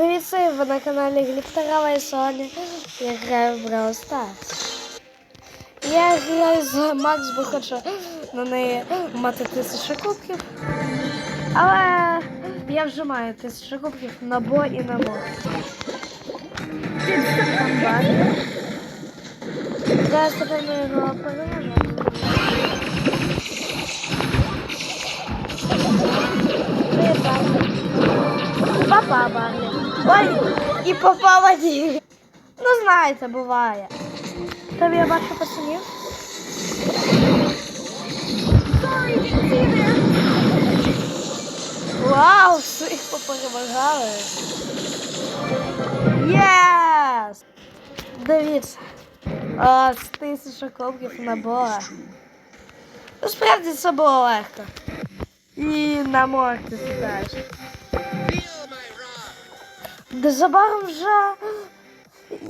Привіт, всім! ви на каналі Глібтарова і сьогодні я граю в Brawl Stars. Я граю з Макс, бо хочу на неї мати тисячу кубків. Але я вже маю тисячу кубків на бо і на мо. Зараз тепер ми його переможемо. Папа Барлі. Ой, і попала дівчина. Ну, знаєте, буває. Тобі я бачу пацанів. Вау, всіх поперемагали. Єс! Дивіться. О, з тисяча копків на бога. Ну, справді це було легко. І на морти теж. Незабаром вже,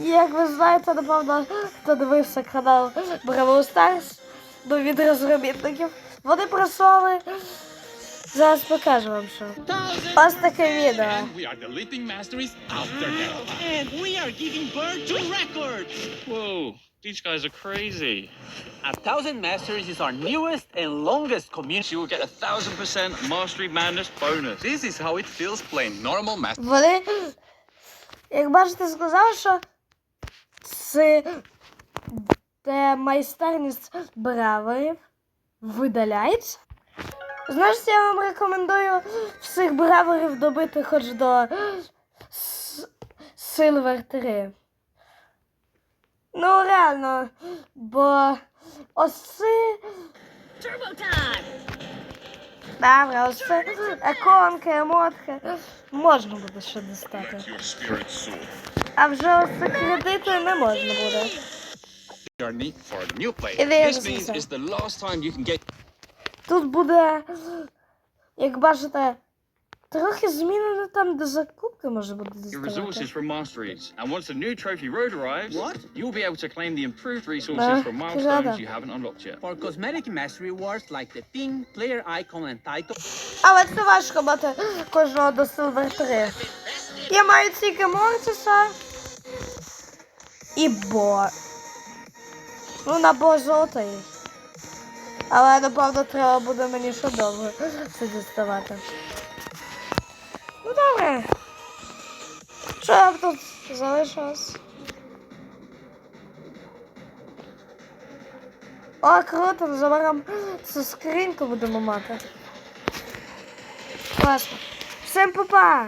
як ви знаєте, напевно, хто дивився канал Бравл Stars, ну, від розробітників, вони просували. Зараз покажу вам що. Ось таке відео. Whoa, these guys are crazy. A thousand masteries is our newest and longest community. You will get a thousand percent mastery madness bonus. This is how it feels playing normal master. Як бачите, сказали, що це де майстерність браверів видаляється. Знаєш, я вам рекомендую всіх браверів добити хоч до Silver 3. Ну, реально, бо ось це Добре, ось це еконки, емотки. Можна буде ще достати. А вже ось кредити не можна буде. Тут буде, як бачите, трохи змінено там, де закупки може бути Your resources from Master masteries. And once the new trophy road arrives, What? you'll be able to claim the improved resources from milestones you haven't unlocked yet. For cosmetic mastery rewards like the pin, player icon, and title. Але це важко мати кожного до Silver 3. Я маю тільки Мортиса і Бо. Ну, на Бо золотий. Але, напевно, треба буде мені ще довго це діставати. Що я тут залишилось? О, круто, незабаром цю скриньку будемо мати. Класно. Всім па-па!